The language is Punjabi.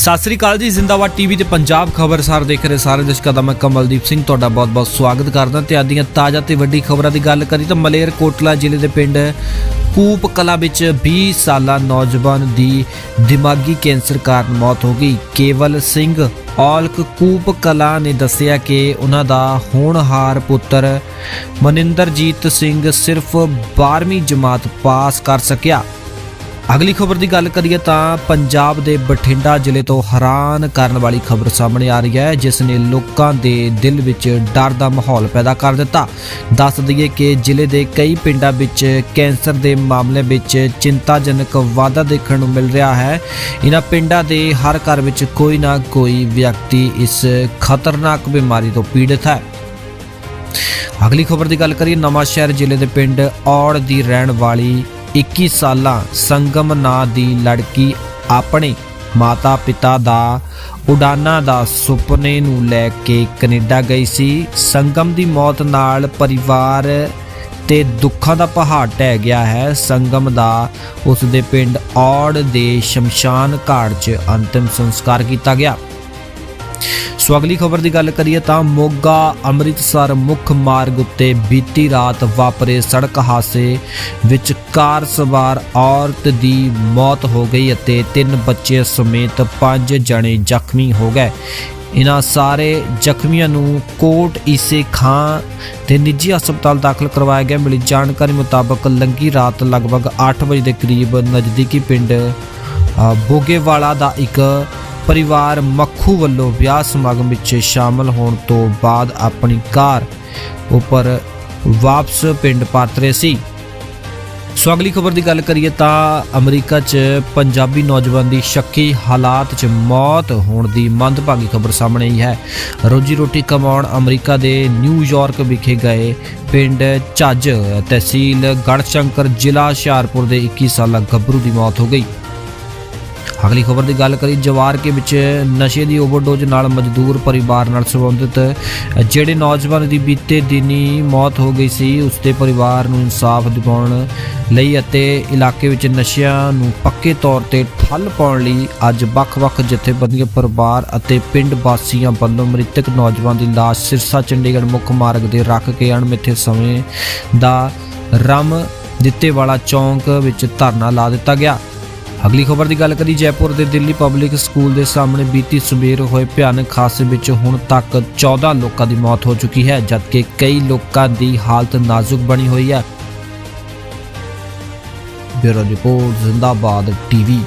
ਸਤਿ ਸ੍ਰੀ ਅਕਾਲ ਜੀ, ਜ਼ਿੰਦਾਬਾਦ ਟੀਵੀ ਤੇ ਪੰਜਾਬ ਖਬਰਸਾਰ ਦੇਖ ਰਹੇ ਸਾਰੇ ਦਰਸ਼ਕਾਂ ਦਾ ਮੈਂ ਕਮਲਦੀਪ ਸਿੰਘ ਤੁਹਾਡਾ ਬਹੁਤ-ਬਹੁਤ ਸਵਾਗਤ ਕਰਦਾ। ਤੇ ਅੱਜ ਦੀਆਂ ਤਾਜ਼ਾ ਤੇ ਵੱਡੀ ਖਬਰਾਂ ਦੀ ਗੱਲ ਕਰੀ ਤਾਂ ਮਲੇਰ ਕੋਟਲਾ ਜ਼ਿਲ੍ਹੇ ਦੇ ਪਿੰਡ ਕੂਪ ਕਲਾ ਵਿੱਚ 20 ਸਾਲਾ ਨੌਜਵਾਨ ਦੀ ਦਿਮਾਗੀ ਕੈਂਸਰ ਕਾਰਨ ਮੌਤ ਹੋ ਗਈ। ਕੇਵਲ ਸਿੰਘ ਔਲਕ ਕੂਪ ਕਲਾ ਨੇ ਦੱਸਿਆ ਕਿ ਉਹਨਾਂ ਦਾ ਹੋਣਹਾਰ ਪੁੱਤਰ ਮਨਿੰਦਰਜੀਤ ਸਿੰਘ ਸਿਰਫ 12ਵੀਂ ਜਮਾਤ ਪਾਸ ਕਰ ਸਕਿਆ। ਅਗਲੀ ਖਬਰ ਦੀ ਗੱਲ ਕਰੀਏ ਤਾਂ ਪੰਜਾਬ ਦੇ ਬਠਿੰਡਾ ਜ਼ਿਲ੍ਹੇ ਤੋਂ ਹੈਰਾਨ ਕਰਨ ਵਾਲੀ ਖਬਰ ਸਾਹਮਣੇ ਆ ਰਹੀ ਹੈ, ਜਿਸ ਨੇ ਲੋਕਾਂ ਦੇ ਦਿਲ ਵਿੱਚ ਡਰ ਦਾ ਮਾਹੌਲ ਪੈਦਾ ਕਰ ਦਿੱਤਾ। ਦੱਸ ਦਈਏ ਕਿ ਜ਼ਿਲ੍ਹੇ ਦੇ ਕਈ ਪਿੰਡਾਂ ਵਿੱਚ ਕੈਂਸਰ ਦੇ ਮਾਮਲੇ ਵਿੱਚ ਚਿੰਤਾਜਨਕ ਵਾਧਾ ਦੇਖਣ ਨੂੰ ਮਿਲ ਰਿਹਾ ਹੈ। ਇਹਨਾਂ ਪਿੰਡਾਂ ਦੇ ਹਰ ਘਰ ਵਿੱਚ ਕੋਈ ਨਾ ਕੋਈ ਵਿਅਕਤੀ ਇਸ ਖਤਰਨਾਕ ਬਿਮਾਰੀ ਤੋਂ ਪੀੜਤ ਹੈ। ਅਗਲੀ ਖਬਰ ਦੀ ਗੱਲ ਕਰੀਏ ਨਵਾਂ ਸ਼ਹਿਰ ਜ਼ਿਲ੍ਹੇ ਦੇ ਪਿੰਡ ਔੜ ਦੀ ਰਹਿਣ ਵਾਲੀ 21 ਸਾਲਾਂ ਸੰਗਮ ਨਾਂ ਦੀ ਲੜਕੀ ਆਪਣੇ ਮਾਤਾ ਪਿਤਾ ਦਾ, ਉਡਾਨਾਂ ਦਾ ਸੁਪਨੇ ਨੂੰ ਲੈ ਕੇ ਕੈਨੇਡਾ ਗਈ ਸੀ। ਸੰਗਮ ਦੀ ਮੌਤ ਨਾਲ ਪਰਿਵਾਰ ਤੇ ਦੁੱਖਾਂ ਦਾ ਪਹਾੜ ਟਹਿ ਗਿਆ ਹੈ। ਸੰਗਮ ਦਾ ਉਸ ਦੇ ਪਿੰਡ ਔੜ ਦੇ ਸ਼ਮਸ਼ਾਨ ਘਾਟ 'ਚ ਅੰਤਿਮ ਸੰਸਕਾਰ ਕੀਤਾ ਗਿਆ। ਸੋ ਅਗਲੀ ਖਬਰ ਦੀ ਗੱਲ ਕਰੀਏ ਤਾਂ ਮੋਗਾ, ਅੰਮ੍ਰਿਤਸਰ ਮੁੱਖ ਮਾਰਗ ਉੱਤੇ ਬੀਤੀ ਰਾਤ ਵਾਪਰੇ ਸੜਕ ਹਾਦਸੇ ਵਿੱਚ ਕਾਰ ਸਵਾਰ ਔਰਤ ਦੀ ਮੌਤ ਹੋ ਗਈ ਅਤੇ ਤਿੰਨ ਬੱਚੇ ਸਮੇਤ ਪੰਜ ਜਣੇ ਜ਼ਖਮੀ ਹੋ ਗਏ। ਇਹਨਾਂ ਸਾਰੇ ਜ਼ਖਮੀਆਂ ਨੂੰ ਕੋਟ ਈਸੇ ਖਾਂ ਤੇ ਨਿੱਜੀ ਹਸਪਤਾਲ ਦਾਖਲ ਕਰਵਾਇਆ ਗਿਆ। ਮਿਲੀ ਜਾਣਕਾਰੀ ਮੁਤਾਬਕ ਲੰਗੀ ਰਾਤ ਲਗਭਗ 8 ਵਜੇ ਦੇ ਕਰੀਬ ਨਜ਼ਦੀਕੀ ਪਿੰਡ ਬੋਗੇਵਾਲਾ ਦਾ ਇੱਕ ਪਰਿਵਾਰ ਮੱਖੂ ਵੱਲੋਂ ਵਿਆਹ ਸਮਾਗਮ ਵਿੱਚ ਸ਼ਾਮਲ ਹੋਣ ਤੋਂ ਬਾਅਦ ਆਪਣੀ ਕਾਰ ਉੱਪਰ ਵਾਪਸ ਪਿੰਡ ਪਰਤ ਰਹੇ ਸੀ। ਸੋ ਅਗਲੀ ਖਬਰ ਦੀ ਗੱਲ ਕਰੀਏ ਤਾਂ ਅਮਰੀਕਾ 'ਚ ਪੰਜਾਬੀ ਨੌਜਵਾਨ ਦੀ ਸ਼ੱਕੀ ਹਾਲਾਤ 'ਚ ਮੌਤ ਹੋਣ ਦੀ ਮੰਦਭਾਗੀ ਖਬਰ ਸਾਹਮਣੇ ਆਈ ਹੈ। ਰੋਜੀ ਰੋਟੀ ਕਮਾਉਣ ਅਮਰੀਕਾ ਦੇ ਨਿਊਯਾਰਕ ਵਿਖੇ ਗਏ ਪਿੰਡ ਝੱਜ ਤਹਿਸੀਲ ਗੜਸ਼ੰਕਰ ਜ਼ਿਲ੍ਹਾ ਹੁਸ਼ਿਆਰਪੁਰ ਦੇ 21 ਸਾਲਾ ਗੱਭਰੂ ਦੀ ਮੌਤ ਹੋ ਗਈ। ਅਗਲੀ ਖਬਰ ਦੀ ਗੱਲ ਕਰੀ ਜਵਾਰ ਕੇ ਵਿੱਚ ਨਸ਼ੇ ਦੀ ਓਵਰਡੋਜ਼ ਨਾਲ ਮਜ਼ਦੂਰ ਪਰਿਵਾਰ ਨਾਲ ਸੰਬੰਧਿਤ, ਜਿਹੜੇ ਨੌਜਵਾਨ ਦੀ ਬੀਤੇ ਦਿਨੀ ਮੌਤ ਹੋ ਗਈ ਸੀ ਉਸ ਦੇ ਪਰਿਵਾਰ ਨੂੰ ਇਨਸਾਫ ਦਿਵਾਉਣ ਲਈ ਅਤੇ ਇਲਾਕੇ ਵਿੱਚ ਨਸ਼ਿਆਂ ਨੂੰ ਪੱਕੇ ਤੌਰ ਤੇ ਠੱਲ ਪਾਉਣ ਲਈ ਅੱਜ ਵੱਖ-ਵੱਖ ਜਥੇਬੰਦੀਆਂ, ਪਰਿਵਾਰ ਅਤੇ ਪਿੰਡ ਵਾਸੀਆਂ ਵੱਲੋਂ ਮ੍ਰਿਤਕ ਨੌਜਵਾਨ ਦੀ ਲਾਸ਼ ਸਿਰਸਾ ਚੰਡੀਗੜ੍ਹ ਮੁੱਖ ਮਾਰਗ ਦੇ ਰੱਖ ਕੇ ਅਣਮਿੱਥੇ ਸਮੇਂ ਦਾ ਰਮ ਦਿੱਤੇ ਵਾਲਾ ਚੌਂਕ ਵਿੱਚ ਧਰਨਾ ਲਾ ਦਿੱਤਾ ਗਿਆ। ਅਗਲੀ ਖਬਰ ਦੀ ਗੱਲ ਕਰੀ ਜੈਪੁਰ ਦੇ ਦਿੱਲੀ ਪਬਲਿਕ ਸਕੂਲ ਦੇ ਸਾਹਮਣੇ ਬੀਤੀ ਸਵੇਰ ਹੋਏ ਭਿਆਨਕ ਹਾਦਸੇ ਵਿੱਚ ਹੁਣ ਤੱਕ 14 ਲੋਕਾਂ ਦੀ ਮੌਤ ਹੋ ਚੁੱਕੀ ਹੈ, ਜਦਕਿ ਕਈ ਲੋਕਾਂ ਦੀ ਹਾਲਤ ਨਾਜ਼ੁਕ ਬਣੀ ਹੋਈ ਹੈ। Bureau report, Zindabad TV.